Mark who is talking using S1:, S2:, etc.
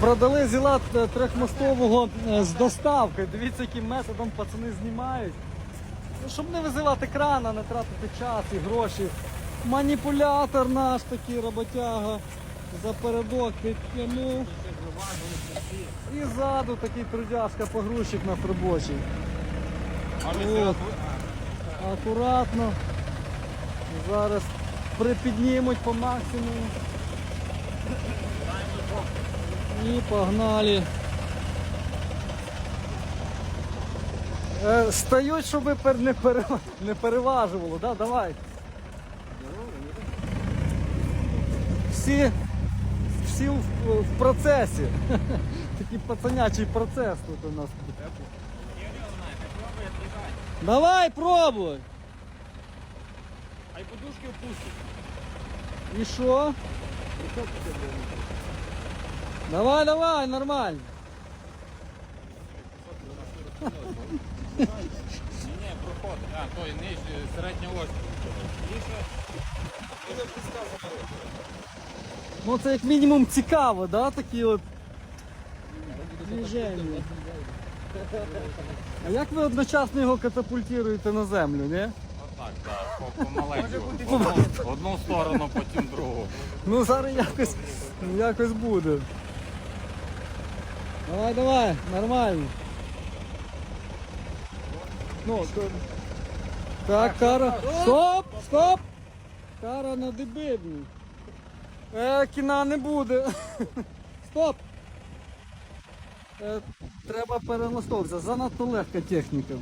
S1: Продали зіла е, трьохмостового е, з доставкою. Дивіться, яким методом пацани знімають. Ну, Щоб не визивати крана, не тратити час і гроші. Маніпулятор наш такий роботяга. За передок підтягнув. І ззаду такий трудяшка погрузчик наш робочий. От. Акуратно. Зараз припіднімуть по максимуму. І погнали. Е, стають, щоб не, пере, не переважувало, да? Давай. Всі, всі в, в процесі. Такий пацанячий процес тут у нас. Давай, пробуй.
S2: А й подушки впустять.
S1: І що? Давай, давай, нормально.
S2: Ні, ні, проходить. А, той нижній, середня ось.
S1: Ну це як мінімум цікаво, да? Такі от движення. А як ви одночасно його катапультуєте на землю, ні?
S2: Так, по- помаленьку. Одну, одну сторону, потім другу.
S1: Ну зараз якось, якось буде. Давай, давай, нормально. Ну, то... Так, Кара. Стоп! Стоп! Кара на дебибні. Е, кіна не буде. Стоп! Е, треба перелаштовуватися. Занадто легка техніка.